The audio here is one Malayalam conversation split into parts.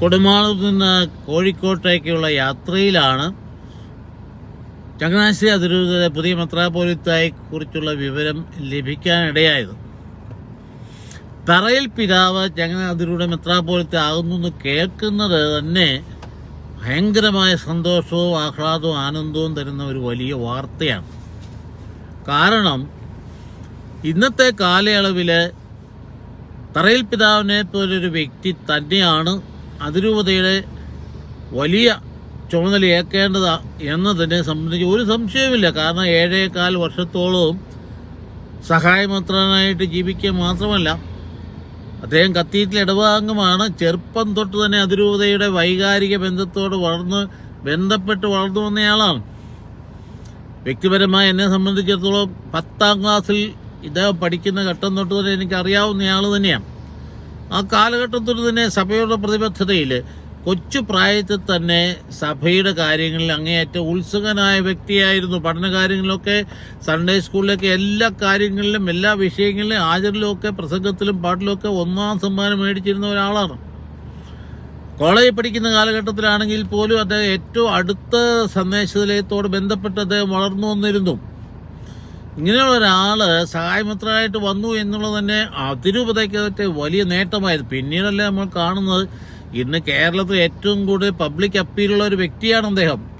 കൊടുമാളൂർ നിന്ന് കോഴിക്കോട്ടേക്കുള്ള യാത്രയിലാണ് ചങ്ങനാശ്ശേരി അതിരൂപതയിലെ പുതിയ മെത്രാപോലിത്തായെ കുറിച്ചുള്ള വിവരം ലഭിക്കാനിടയായത്. തറയിൽ പിതാവ് ചങ്ങന അതിരൂടെ മെത്രാപോലിത്ത ആകുന്നു എന്ന് കേൾക്കുന്നത് തന്നെ ഭയങ്കരമായ സന്തോഷവും ആഹ്ലാദവും ആനന്ദവും തരുന്ന ഒരു വലിയ വാർത്തയാണ്. കാരണം ഇന്നത്തെ കാലയളവിൽ തറയിൽ പിതാവിനെ പോലൊരു വ്യക്തി തന്നെയാണ് അതിരൂപതയുടെ വലിയ ചുമതല ഏൽക്കേണ്ടത് എന്നതിനെ സംബന്ധിച്ച് ഒരു സംശയവുമില്ല. കാരണം ഏഴേകാൽ വർഷത്തോളവും സഹായമന്ത്രനായിട്ട് ജീവിക്കുക മാത്രമല്ല അദ്ദേഹം കത്തീറ്റിൽ ഇടവാംഗമാണ് ചെറുപ്പം തൊട്ട് തന്നെ അതിരൂപതയുടെ വൈകാരിക ബന്ധത്തോട് വളർന്ന് ബന്ധപ്പെട്ട് വളർന്നു വന്നയാളാണ്. വ്യക്തിപരമായി എന്നെ സംബന്ധിച്ചിടത്തോളം പത്താം ക്ലാസ്സിൽ ഇദ്ദേഹം പഠിക്കുന്ന ഘട്ടം തൊട്ട് തന്നെ എനിക്ക് അറിയാവുന്നയാൾ തന്നെയാണ്. ആ കാലഘട്ടത്തിൽ തന്നെ സഭയുടെ പ്രതിബദ്ധതയിൽ കൊച്ചു പ്രായത്തിൽ തന്നെ സഭയുടെ കാര്യങ്ങളിൽ അങ്ങേയറ്റം ഉത്സുകനായ വ്യക്തിയായിരുന്നു. പഠന കാര്യങ്ങളിലൊക്കെ സൺഡേ സ്കൂളിലൊക്കെ എല്ലാ കാര്യങ്ങളിലും എല്ലാ വിഷയങ്ങളിലും ഒക്കെ പ്രസംഗത്തിലും പാട്ടിലുമൊക്കെ ഒന്നാം സമ്മാനം മേടിച്ചിരുന്ന ഒരാളാണ്. കോളേജിൽ പഠിക്കുന്ന കാലഘട്ടത്തിലാണെങ്കിൽ പോലും അദ്ദേഹം ഏറ്റവും അടുത്ത സന്ദേശനിലയത്തോട് ബന്ധപ്പെട്ട് അദ്ദേഹം വളർന്നു വന്നിരുന്നു. ഇങ്ങനെയുള്ള ഒരാൾ സഹായമിത്രമായിട്ട് വന്നു എന്നുള്ളത് തന്നെ അതിരൂപതയ്ക്കത്തെ വലിയ നേട്ടമായിരുന്നു. പിന്നീടല്ലേ നമ്മൾ കാണുന്നത് ഇന്ന് കേരളത്തിൽ ഏറ്റവും കൂടുതൽ പബ്ലിക് അപ്പീലുള്ള ഒരു വ്യക്തിയാണ് അദ്ദേഹം.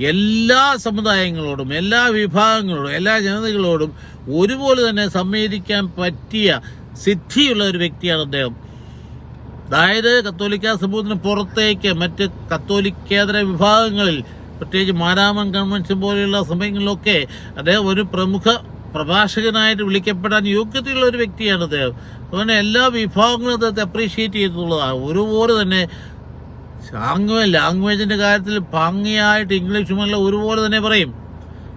എല്ലാ സമുദായങ്ങളോടും എല്ലാ വിഭാഗങ്ങളോടും എല്ലാ ജനതകളോടും ഒരുപോലെ തന്നെ സമ്മേരിക്കാൻ പറ്റിയ സിദ്ധിയുള്ള ഒരു വ്യക്തിയാണ് അദ്ദേഹം. അതായത് കത്തോലിക്ക സമൂഹത്തിന് പുറത്തേക്ക് മറ്റ് കത്തോലിക്കേതര വിഭാഗങ്ങളിൽ പ്രത്യേകിച്ച് മാരാമൻ കൺവെൻഷൻ പോലെയുള്ള സമയങ്ങളിലൊക്കെ അദ്ദേഹം ഒരു പ്രമുഖ പ്രഭാഷകനായിട്ട് വിളിക്കപ്പെടാൻ യോഗ്യതയുള്ള ഒരു വ്യക്തിയാണ് അദ്ദേഹം. അതുകൊണ്ട് എല്ലാ വിഭാഗങ്ങളും അദ്ദേഹത്തെ അപ്രീഷിയേറ്റ് ചെയ്തിട്ടുള്ളതാണ്. ഒരുപോലെ തന്നെ ലാംഗ്വേജ് ലാംഗ്വേജിന്റെ കാര്യത്തിൽ ഭംഗിയായിട്ട് ഇംഗ്ലീഷുമല്ല ഒരുപോലെ തന്നെ പറയും.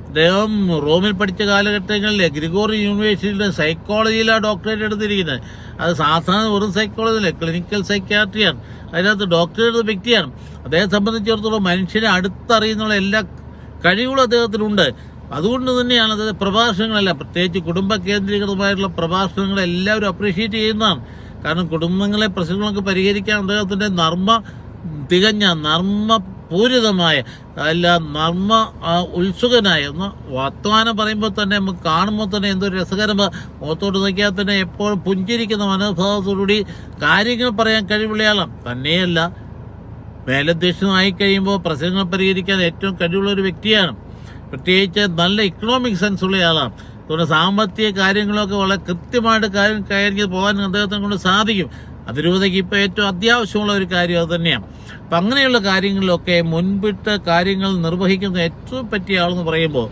അദ്ദേഹം റോമിൽ പഠിച്ച കാലഘട്ടങ്ങളിൽ ഗ്രിഗോറി യൂണിവേഴ്സിറ്റിയിലെ സൈക്കോളജിയിലാണ് ഡോക്ടറേറ്റ് എടുത്തിരിക്കുന്നത്. അത് സാധാരണ വെറും സൈക്കോളജിയിലെ ക്ലിനിക്കൽ സൈക്യാട്രിയാണ് അതിനകത്ത് ഡോക്ടർ എടുത്ത വ്യക്തിയാണ്. അദ്ദേഹത്തെ സംബന്ധിച്ചിടത്തോളം മനുഷ്യനെ അടുത്തറിയുന്നുള്ള എല്ലാ കഴിവുകളും അദ്ദേഹത്തിനുണ്ട്. അതുകൊണ്ട് തന്നെയാണ് അദ്ദേഹം പ്രഭാഷണങ്ങളെല്ലാം പ്രത്യേകിച്ച് കുടുംബ കേന്ദ്രീകൃതമായിട്ടുള്ള പ്രഭാഷണങ്ങൾ എല്ലാവരും അപ്രീഷിയേറ്റ് ചെയ്യുന്നതാണ്. കാരണം കുടുംബങ്ങളെ പ്രശ്നങ്ങളൊക്കെ പരിഹരിക്കാൻ അദ്ദേഹത്തിന്റെ നർമ്മ തികഞ്ഞ നർമ്മപൂരിതമായ അല്ല നർമ്മ ആ, ഉത്സുകനായ ഒന്ന് വർത്തമാനം പറയുമ്പോൾ തന്നെ നമുക്ക് കാണുമ്പോൾ തന്നെ എന്തൊരു രസകരമ. മുഖത്തോട്ട് നോക്കിയാൽ തന്നെ എപ്പോഴും പുഞ്ചിരിക്കുന്ന മനോഭാവത്തോടുകൂടി കാര്യങ്ങൾ പറയാൻ കഴിവുള്ളയാളാണ് തന്നെയല്ല മേലധ്യക്ഷനായി കഴിയുമ്പോൾ പ്രശ്നങ്ങൾ പരിഹരിക്കാൻ ഏറ്റവും കഴിവുള്ള ഒരു വ്യക്തിയാണ്. പ്രത്യേകിച്ച് നല്ല ഇക്കണോമിക് സെൻസ് ഉള്ളയാളാണ് അതുകൊണ്ട് സാമ്പത്തിക കാര്യങ്ങളൊക്കെ വളരെ കൃത്യമായിട്ട് കാര്യം കൈകാര്യം പോകാൻ അദ്ദേഹത്തിനെ കൊണ്ട് സാധിക്കും. അതിരൂപതയ്ക്ക് ഇപ്പോൾ ഏറ്റവും അത്യാവശ്യമുള്ള ഒരു കാര്യം അത് തന്നെയാണ്. അപ്പം അങ്ങനെയുള്ള കാര്യങ്ങളിലൊക്കെ മുൻപിട്ട് കാര്യങ്ങൾ നിർവഹിക്കുന്ന ഏറ്റവും പറ്റിയ ആളെന്ന് പറയുമ്പോൾ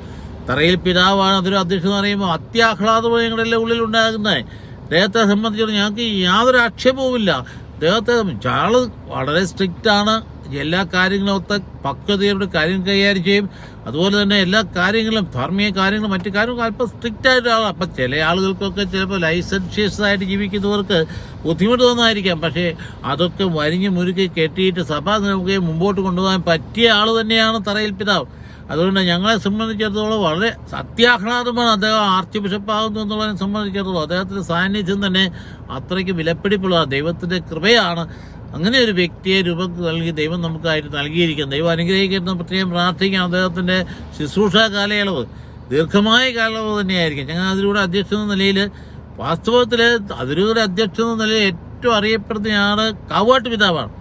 തറയിൽ പിതാവാണ് അതൊരു അധ്യക്ഷൻ എന്ന് പറയുമ്പോൾ അത്യാഹ്ലാദമാണ് ഞങ്ങളുടെ ഉള്ളിൽ ഉണ്ടാകുന്നത് അദ്ദേഹത്തെ സംബന്ധിച്ചിടത്തോളം ഞങ്ങൾക്ക് യാതൊരു ആക്ഷേപവുമില്ല. അദ്ദേഹത്തെ ആൾ വളരെ സ്ട്രിക്റ്റാണ് എല്ലാ കാര്യങ്ങളും ഒത്ത പക്വതയോട് കാര്യം കൈകാര്യം ചെയ്യും. അതുപോലെ തന്നെ എല്ലാ കാര്യങ്ങളും ധാർമ്മിക കാര്യങ്ങളും മറ്റു കാര്യങ്ങളും അല്പം സ്ട്രിക്റ്റ് ആയിട്ടാണ് അപ്പം ചില ആളുകൾക്കൊക്കെ ചിലപ്പോൾ ലൈസൻഷ്യസ് ആയിട്ട് ജീവിക്കുന്നവർക്ക് ബുദ്ധിമുട്ട് തോന്നായിരിക്കാം പക്ഷേ അതൊക്കെ വരിഞ്ഞ് മുരുക്കി കെട്ടിയിട്ട് സഭാ നമുക്ക് മുമ്പോട്ട് കൊണ്ടുപോകാൻ പറ്റിയ ആൾ തന്നെയാണ് തറയിൽ പിതാവ്. അതുകൊണ്ട് ഞങ്ങളെ സംബന്ധിച്ചിടത്തോളം വളരെ സത്യാഹ്ലാദമാണ് അദ്ദേഹം ആർച്ച് ബിഷപ്പ് ആകുന്നു എന്നുള്ളതിനെ സംബന്ധിച്ചിടത്തോളം അദ്ദേഹത്തിന്റെ സാന്നിധ്യം തന്നെ അത്രയ്ക്ക് വിലപ്പിടിപ്പുള്ള ദൈവത്തിന്റെ കൃപയാണ്. അങ്ങനെ ഒരു വ്യക്തിയെ രൂപം നൽകി ദൈവം നമുക്കായിട്ട് നൽകിയിരിക്കുന്നത് ദൈവം അനുഗ്രഹിക്കുന്ന പ്രത്യേകം പ്രാർത്ഥിക്കാം. അദ്ദേഹത്തിന്റെ ശുശ്രൂഷ കാലയളവ് ദീർഘമായ കാലയളവ് തന്നെയായിരിക്കും. ഞങ്ങൾ അതിലൂടെ അധ്യക്ഷൻ എന്ന നിലയിൽ വാസ്തവത്തിൽ അതിലൂടെ അധ്യക്ഷൻ എന്ന നിലയിൽ ഏറ്റവും അറിയപ്പെടുന്നയാണ് കാവാട്ട് പിതാവാണ്.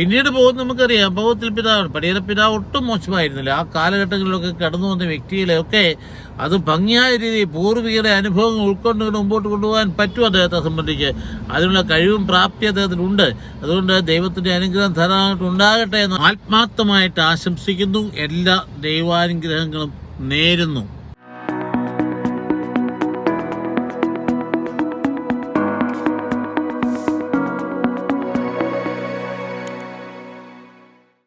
പിന്നീട് പോകുന്ന നമുക്കറിയാം. ഭഗവത്തിൽ പിതാവ് പടിയറ പിതാവ് ഒട്ടും മോശമായിരുന്നില്ല. ആ കാലഘട്ടങ്ങളിലൊക്കെ കടന്നു വന്ന വ്യക്തികളെയൊക്കെ അത് ഭംഗിയായ രീതിയിൽ പൂർവികരുടെ അനുഭവങ്ങൾ ഉൾക്കൊണ്ടുകൊണ്ട് മുമ്പോട്ട് കൊണ്ടുപോകാൻ പറ്റും അദ്ദേഹത്തെ സംബന്ധിച്ച്. അതിനുള്ള കഴിവും പ്രാപ്തി അദ്ദേഹത്തിനുണ്ട്. അതുകൊണ്ട് ദൈവത്തിന്റെ അനുഗ്രഹം ധാരാളമായിട്ട് ഉണ്ടാകട്ടെ എന്ന് ആത്മാർത്ഥമായിട്ട് ആശംസിക്കുന്നു. എല്ലാ ദൈവാനുഗ്രഹങ്ങളും നേരുന്നു.